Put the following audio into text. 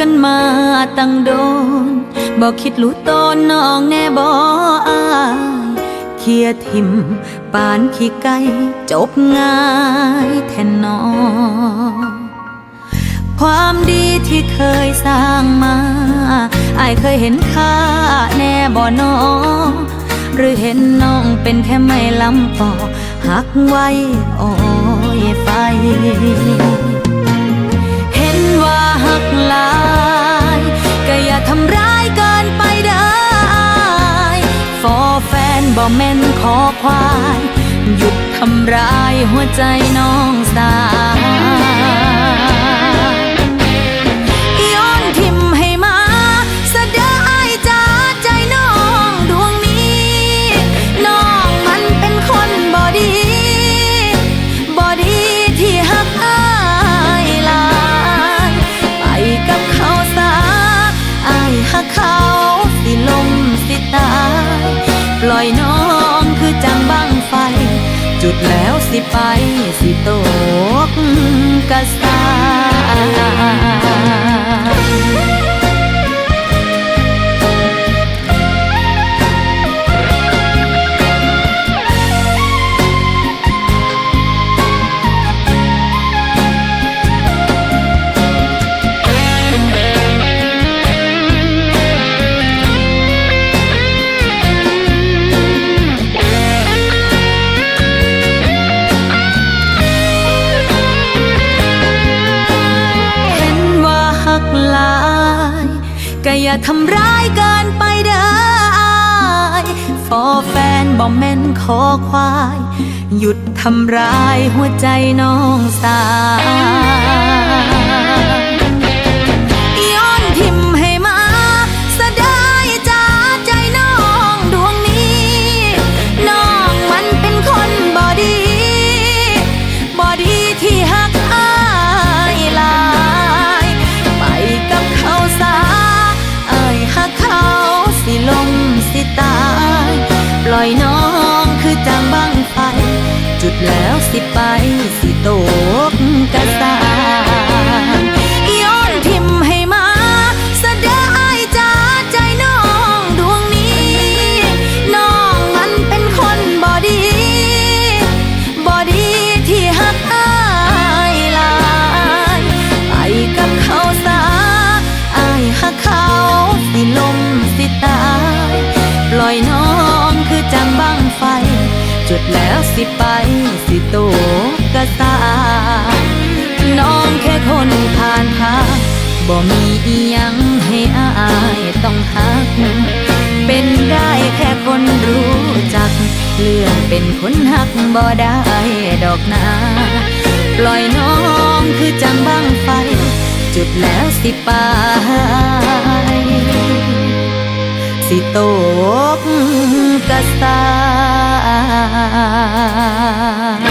กันมาตั้งโดนบอกคิดรู้ตนน้องแน่บออายเคียทิมปานขี้ไก่จบง่ายแทนน้อง ความดีที่เคยสร้างมาอายเคยเห็นค่าแน่บ่น้องหรือเห็นน้องเป็นแค่ไม่ลำปอหักไว้โอ้ยไฟ เห็นว่าหักลายก็อย่าทำร้ายเกินไปได้ฟอแฟนบ่แม่นขอควาย หยุดทำร้ายหัวใจน้องสาว กระสาย อย่าทำร้ายเกินไปได้ฟอแฟนบอกแม่นขอควาย หยุดทำร้ายหัวใจน้องสาว จางบังไฟ จุดแล้วสิไป สิตกกระสา จุดแล้วสิไปสิโตกระสาน้องแค่คนผ่านทางบ่มีอียังให้อายต้องหัก เป็นได้แค่คนรู้จัก เลื่อนเป็นคนหักบ่ได้ดอกนาปล่อยน้องคือจังบังไฟ จุดแล้วสิไปสิตกกระสา ย